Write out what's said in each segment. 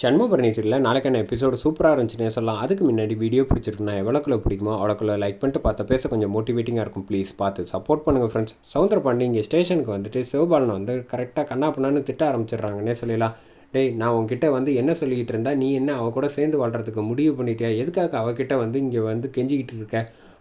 சண்முகபரணி சீரியலில் நாளைக்கான எபிசோடு சூப்பராக இருந்துச்சுன்னே சொல்லலாம். அதுக்கு முன்னாடி வீடியோ பிடிச்சிருக்குன்னா எவ்வளோக்குள்ள பிடிக்குமோ அவ்வளோக்குள்ள லைக் பண்ணிட்டு பார்த்த பேச கொஞ்சம் மோட்டிவேட்டிங்காக இருக்கும். ப்ளீஸ் பார்த்து சப்போர்ட் பண்ணுங்கள் ஃப்ரெண்ட்ஸ் சவுந்தர பாண்டி இங்கே ஸ்டேஷனுக்கு வந்துட்டு சிவபாலனை வந்து கரெக்டாக கண்ணா பண்ணான்னு திட்ட ஆரம்பிச்சிடுறாங்கன்னே சொல்லலாம். டேய் நான் உங்ககிட்ட வந்து என்ன சொல்லிக்கிட்டு இருந்தா நீ என்ன அவ கூட சேர்ந்து வாழ்கிறதுக்கு முடிவு பண்ணிட்டியா? எதுக்காக அவகிட்ட வந்து இங்கே வந்து கெஞ்சிக்கிட்டு இருக்க?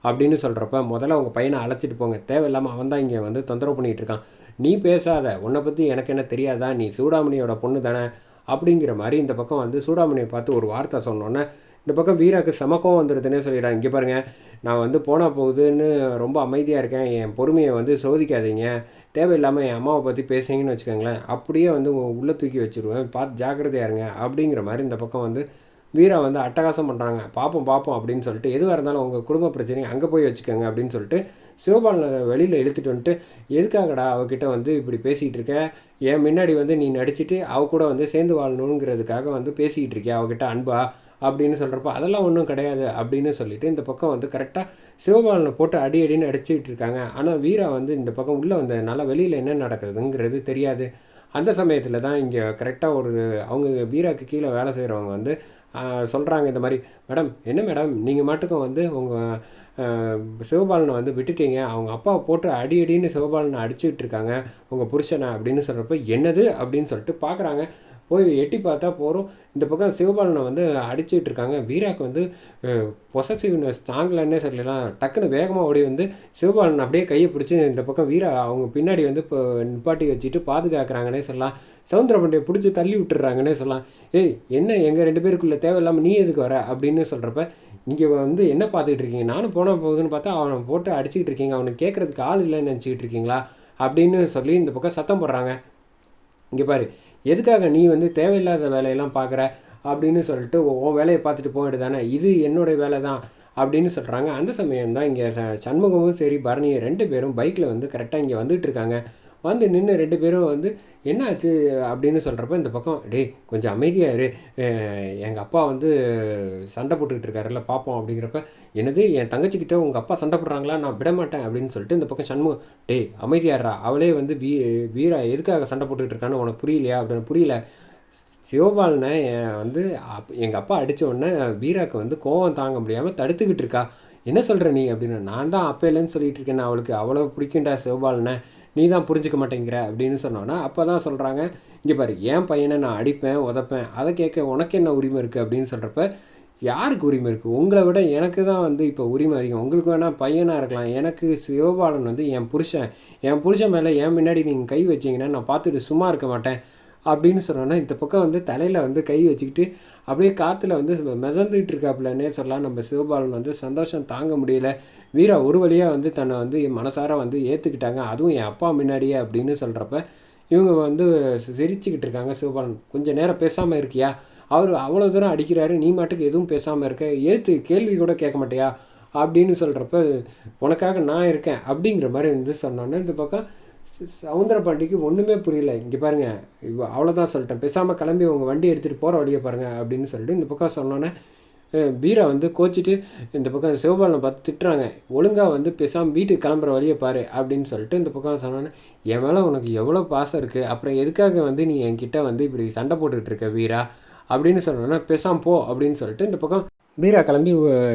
அப்படின்னு சொல்கிறப்ப முதல்ல அவங்க பையனை அழைச்சிட்டு போங்க. தேவையில்லாமல் அவன் தான் இங்கே வந்து தொந்தரவு பண்ணிகிட்டு இருக்கான். நீ பேசாத. உன்னை பற்றி எனக்கு என்ன தெரியாதா? நீ சூடாமணியோட பொண்ணு தானே அப்படிங்கிற மாதிரி இந்த பக்கம் வந்து சூடாமணியை பார்த்து ஒரு வார்த்தை சொன்னோன்னே இந்த பக்கம் வீராக்கு சமக்கம் வந்துடுதுன்னே சொல்லிடுறான் இங்கே பாருங்கள் நான் வந்து போனால் போகுதுன்னு ரொம்ப அமைதியாக இருக்கேன். என் பொறுமையை வந்து சோதிக்காதீங்க. தேவையில்லாமல் என் அம்மாவை பற்றி பேசுங்கன்னு வச்சுக்கோங்களேன். அப்படியே வந்து உள்ளே தூக்கி வச்சுருவேன். பார்த்து ஜாக்கிரதையா இருங்க. அப்படிங்கிற மாதிரி இந்த பக்கம் வந்து வீரா வந்து அட்டகாசம் பண்ணுறாங்க பார்ப்போம் பார்ப்போம் அப்படின்னு சொல்லிட்டு எதுவாக இருந்தாலும் உங்கள் குடும்ப பிரச்சனையை அங்கே போய் வச்சுக்கோங்க அப்படின்னு சொல்லிட்டு சிவபாலனை வெளியில் எடுத்துகிட்டு வந்துட்டு எதுக்காகடா அவகிட்ட வந்து இப்படி பேசிகிட்டு இருக்க? என் முன்னாடி வந்து நீ நடிச்சிட்டு அவ கூட வந்து சேர்ந்து வாழணுங்கிறதுக்காக வந்து பேசிக்கிட்டு இருக்கியா? அவகிட்ட அன்பா? அப்படின்னு சொல்கிறப்ப அதெல்லாம் ஒன்றும் கிடையாது அப்படின்னு சொல்லிட்டு இந்த பக்கம் வந்து கரெக்டாக சிவபாலனை போட்டு அடி அடின்னு அடிச்சுக்கிட்டு இருக்காங்க. ஆனால் வீரா வந்து இந்த பக்கம் உள்ளே வந்ததுனால வெளியில் என்ன நடக்குதுங்கிறது தெரியாது. அந்த சமயத்தில் தான் இங்கே கரெக்டாக ஒரு அவங்க பீராக்கு கீழே வேலை செய்கிறவங்க வந்து சொல்கிறாங்க இந்த மாதிரி மேடம் என்ன மேடம்? நீங்கள் மட்டுக்கும் வந்து உங்கள் சிவபாலனை வந்து விட்டுட்டீங்க. அவங்க அப்பாவை போட்டு அடி அடின்னு சிவபாலனை அடிச்சுட்டு இருக்காங்க. உங்கள் புருஷனை அப்படின்னு சொல்கிறப்ப என்னது? அப்படின்னு சொல்லிட்டு பார்க்குறாங்க போய் எட்டி பார்த்தா போகிறோம் இந்த பக்கம் சிவபாலனை வந்து அடிச்சுட்டு இருக்காங்க. வீராக்கு வந்து பொசசிவ்னஸ் தாங்கலன்னே சொல்லலாம் டக்குன்னு வேகமாக ஓடி வந்து சிவபாலன் அப்படியே கையை பிடிச்சி இந்த பக்கம் வீரா அவங்க பின்னாடி வந்து இப்போ நிப்பாட்டி வச்சுட்டு பாதுகாக்கிறாங்கன்னே சொல்லலாம். சவுந்தரபாண்டியை பிடிச்சி தள்ளி விட்டுறாங்கன்னே சொல்லலாம். ஏய் என்ன எங்கள் ரெண்டு பேருக்குள்ளே தேவையில்லாமல் நீ எதுக்கு வர அப்படின்னு சொல்கிறப்ப நீங்கள் வந்து என்ன பார்த்துக்கிட்டு இருக்கீங்க? நானும் போனால் போகுதுன்னு பார்த்தா அவனை போட்டு அடிச்சுக்கிட்டு இருக்கீங்க. அவனுக்கு கேட்குறதுக்கு ஆள் இல்லைன்னு நினச்சிக்கிட்டு இருக்கீங்களா? அப்படின்னு சொல்லி இந்த பக்கம் சத்தம் போடுறாங்க. இங்கே பாரு எதுக்காக நீ வந்து தேவையில்லாத வேலையெல்லாம் பார்க்குற அப்படின்னு சொல்லிட்டு உன் வேலையை பார்த்துட்டு போக தானே இது என்னுடைய வேலை தான் அப்படின்னு சொல்கிறாங்க அந்த சமயம் தான் இங்கே சண்முகமும் சரி பரணியும் ரெண்டு பேரும் பைக்கில் வந்து கரெக்டாக இங்கே வந்துட்டு இருக்காங்க. வந்து நின்று ரெண்டு பேரும் வந்து என்னாச்சு? அப்படின்னு சொல்கிறப்ப இந்த பக்கம் டேய் கொஞ்சம் அமைதியாக இரு. எங்கள் அப்பா வந்து சண்டை போட்டுக்கிட்டு இருக்காருல்ல பார்ப்போம் அப்படிங்கிறப்ப என்னது என் தங்கச்சிக்கிட்ட உங்கள் அப்பா சண்டை போடுறாங்களா? நான் விட மாட்டேன் அப்படின்னு சொல்லிட்டு இந்த பக்கம் சண்முகம் டே அமைதியாடுறா அவளே வந்து வீ வீரா எதுக்காக சண்டை போட்டுக்கிட்டு இருக்கான்னு உனக்கு புரியலையா? அப்படின்னு புரியல. சிவபாலனை வந்து அப் எங்கள் அப்பா அடித்த உடனே வீராக்கு வந்து கோவம் தாங்க முடியாமல் தடுத்துக்கிட்டு இருக்கா. என்ன சொல்கிற நீ? அப்படின்னு நான் தான் அப்பையிலேருந்து சொல்லிகிட்டு இருக்கேன். அவளுக்கு அவ்வளோ பிடிக்கும்டா சிவபாலனை. நீ தான் புரிஞ்சுக்க மாட்டேங்கிற அப்படின்னு சொன்னோன்னா அப்போ தான் சொல்கிறாங்க இங்கே பாரு என் பையனை நான் அடிப்பேன் உதப்பேன் அதை கேட்க உனக்கு என்ன உரிமை இருக்குது அப்படின்னு சொல்கிறப்ப யாருக்கு உரிமை இருக்குது உங்களை விட எனக்கு தான் வந்து இப்போ உரிமை அதிகம். உங்களுக்கு வேணால் பையனாக இருக்கலாம். எனக்கு சிவபாலன் வந்து என் புருஷன். என் புருஷன் மேலே என் முன்னாடி நீங்கள் கை வச்சிங்கன்னா நான் பார்த்துட்டு சும்மா இருக்க மாட்டேன். அப்படின்னு சொன்னோன்னா இந்த பக்கம் வந்து தலையில் வந்து கை வச்சுக்கிட்டு அப்படியே காற்றுல வந்து மிதந்துக்கிட்டு இருக்காப்புலன்னே சொல்லலாம் நம்ம சிவபாலன் வந்து சந்தோஷம் தாங்க முடியல. வீரா ஒரு வழியாக வந்து தன்னை வந்து மனசார வந்து ஏற்றுக்கிட்டாங்க அதுவும் என் அப்பா முன்னாடியே அப்படின்னு சொல்கிறப்ப இவங்க வந்து சிரிச்சுக்கிட்டு இருக்காங்க சிவபாலன். கொஞ்சம் நேரம் பேசாமல் இருக்கியா? அவர் அவ்வளோ தூரம் அடிக்கிறாரு. நீ மாட்டுக்கு எதுவும் பேசாமல் இருக்க? ஏற்று கேள்வி கூட கேட்க மாட்டியா? அப்படின்னு சொல்கிறப்ப உனக்காக நான் இருக்கேன் அப்படிங்கிற மாதிரி வந்து சொன்னோன்னே இந்த பக்கம் சவுந்தர பாண்டிக்கு ஒன்றுமே புரியல. இங்கே பாருங்கள் இவ்வளோ அவ்வளோதான் சொல்லிட்டேன். பேசாமல் கிளம்பி உங்கள் வண்டி எடுத்துகிட்டு போகிற வழியை பாருங்கள் அப்படின்னு சொல்லிட்டு இந்த பக்கம் சொன்னோன்னே பீரா வந்து கோச்சிட்டு இந்த பக்கம் சிவபாலனை பார்த்து திட்டுறாங்க. ஒழுங்காக வந்து பேசாமல் வீட்டுக்கு கிளம்புற வழியை பாரு அப்படின்னு சொல்லிட்டு இந்த பக்கம் சொன்னோன்னே என் மேலே உனக்கு எவ்வளோ பாசம் இருக்குது அப்புறம் எதுக்காக வந்து நீ என்கிட்ட வந்து இப்படி சண்டை போட்டுக்கிட்டு இருக்க வீரா அப்படின்னு சொன்னோன்னா பேசாமல் போ அப்படின்னு சொல்லிட்டு இந்த பக்கம் பீரா கிளம்பி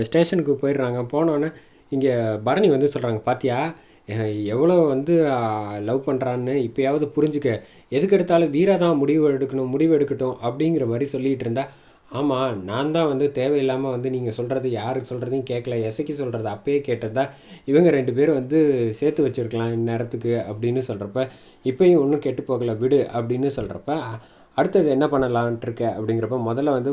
ஸ்டேஷனுக்கு போயிடுறாங்க. போனோன்னே இங்கே பரணி வந்து சொல்கிறாங்க பாத்தியா எவ்வளோ வந்து லவ் பண்ணுறான்னு இப்போயாவது புரிஞ்சுக்க. எதுக்கு எடுத்தாலும் வீரா தான் முடிவு எடுக்கணும் முடிவு எடுக்கட்டும் அப்படிங்கிற மாதிரி சொல்லிகிட்டு இருந்தா ஆமாம் நான் தான் வந்து தேவையில்லாமல் வந்து நீங்கள் சொல்கிறது யாருக்கு சொல்கிறதையும் கேட்கல எசைக்கு சொல்கிறது அப்பயே கேட்டதா இவங்க ரெண்டு பேரும் வந்து சேர்த்து வச்சுருக்கலாம் இந்நேரத்துக்கு அப்படின்னு சொல்கிறப்ப இப்போயும் ஒன்றும் கெட்டு போகலை விடு அப்படின்னு சொல்கிறப்ப அடுத்தது என்ன பண்ணலான்ட்டு இருக்க அப்படிங்கிறப்ப முதல்ல வந்து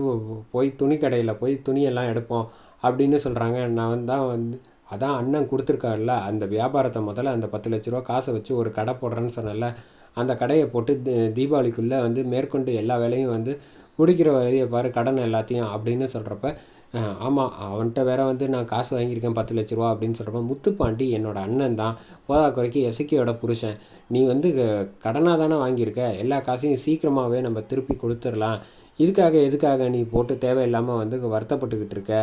போய் துணி கடையில் போய் துணியெல்லாம் எடுப்போம் அப்படின்னு சொல்கிறாங்க நான் தான் வந்து அதான் அண்ணன் கொடுத்துருக்காருல அந்த வியாபாரத்தை முதல்ல அந்த பத்து லட்ச ரூபா காசை வச்சு ஒரு கடை போடுறேன்னு சொன்னல அந்த கடையை போட்டு தீபாவளிக்குள்ளே வந்து மேற்கொண்டு எல்லா வேலையும் வந்து முடிக்கிற வழியை பாரு கடன் எல்லாத்தையும் அப்படின்னு சொல்கிறப்ப ஆமாம் அவன்கிட்ட வேற வந்து நான் காசு வாங்கியிருக்கேன் பத்து லட்ச ரூபா அப்படின்னு சொல்கிறப்ப முத்துப்பாண்டி என்னோட அண்ணன் தான் போதா குறைக்கு எசக்கியோட புருஷன். நீ வந்து கடனாக தானே வாங்கியிருக்க எல்லா காசையும் சீக்கிரமாகவே நம்ம திருப்பி கொடுத்துடலாம். இதுக்காக எதுக்காக நீ போட்டு தேவையில்லாமல் வந்து வருத்தப்பட்டுக்கிட்டு இருக்க?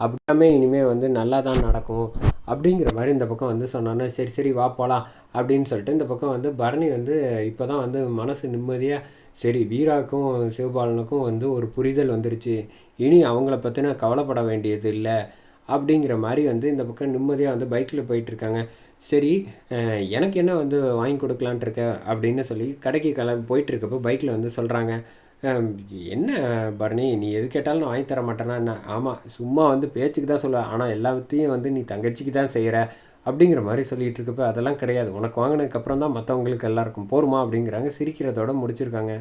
அப்படியாமே இனிமேல் வந்து நல்லா தான் நடக்கும் அப்படிங்கிற மாதிரி இந்த பக்கம் வந்து சொன்னோன்னே சரி சரி வா போகலாம் அப்படின்னு சொல்லிட்டு இந்த பக்கம் வந்து பரணி வந்து இப்போ தான் வந்து மனசு நிம்மதியாக சரி வீராக்கும் சிவபாலனுக்கும் வந்து ஒரு புரிதல் வந்துருச்சு. இனி அவங்கள பற்றின கவலைப்பட வேண்டியது இல்லை அப்படிங்கிற மாதிரி வந்து இந்த பக்கம் நிம்மதியாக வந்து பைக்கில் போயிட்டுருக்காங்க சரி எனக்கு என்ன வந்து வாங்கி கொடுக்கலான்ட்டு இருக்க அப்படின்னு சொல்லி கடைக்கு கிளம்பி போயிட்டுருக்கப்போ பைக்கில் வந்து சொல்கிறாங்க என்ன பரணி? நீ எது கேட்டாலும் நான் வாங்கி தர மாட்டேன்னா என்ன? ஆமாம் சும்மா வந்து பேச்சுக்கு தான் சொல்லுவேன் ஆனால் எல்லாத்தையும் வந்து நீ தங்கச்சிக்கு தான் செய்கிற அப்படிங்கிற மாதிரி சொல்லிகிட்டு இருக்கப்போ அதெல்லாம் கிடையாது. உனக்கு வாங்கினதுக்கப்புறம் தான் மற்றவங்களுக்கு எல்லாருக்கும் போருமா அப்படிங்கிறாங்க. சிரிக்கிறதோட முடிச்சிருக்காங்க.